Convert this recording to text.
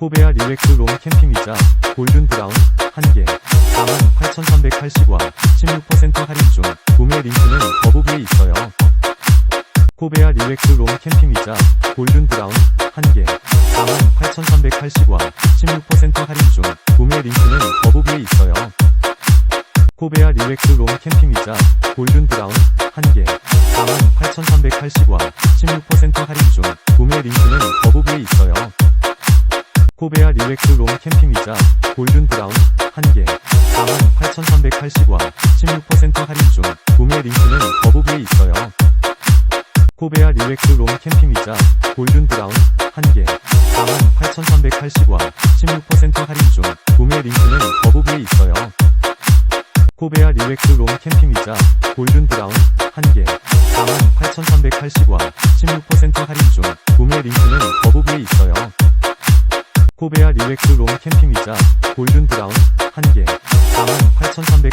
코베아 릴렉스 롬 캠핑 의자 골든 브라운 1개 48,380원 16% 할인 중 구매 링크는 더보기에 있어요. 코베아 릴렉스 롬 캠핑 의자 골든 브라운 1개 48,380원 16% 할인 중 구매 링크는 더보기에 있어요. 코베아 릴렉스 롬 캠핑 의자 골든 브라운 1개 48,380원 16% 할인 중 구매 링크는 더보기에 있어요. 코베아 릴렉스 롬 캠핑 의자 골든 브라운 1개 48,380원 16% 할인 중 구매 링크는 더보기에 있어요. 코베아 릴렉스 롬 캠핑 의자 골든 브라운 1개 48,380원 16% 할인 중 구매 링크는 더보기에 있어요. 코베아 릴렉스 롬 캠핑 의자 골든 브라운 1개 48,380원 16% 할인 중 구매 링크는 더보기에 있어요. 코베아 릴렉스 롬 캠핑 의자 골든 브라운 1개. 48,380